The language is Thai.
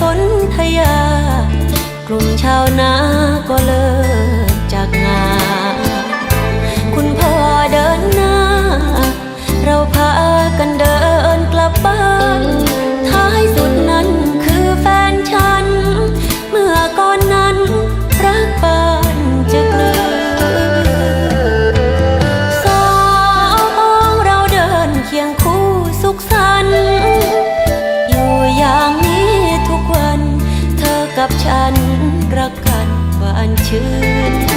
สนทยา กลุ่มชาวนาก็เลิกจากงานคุณพ่อเดินหน้า เราพากันเดินกลับบ้าน ท้ายสุดนั้นคือแฟนฉัน เมื่อก่อนนั้นรักบ้านจะกลืนสองเราเดินเคียงคู่สุขสันต์ กับฉันรักกันหวานชื่น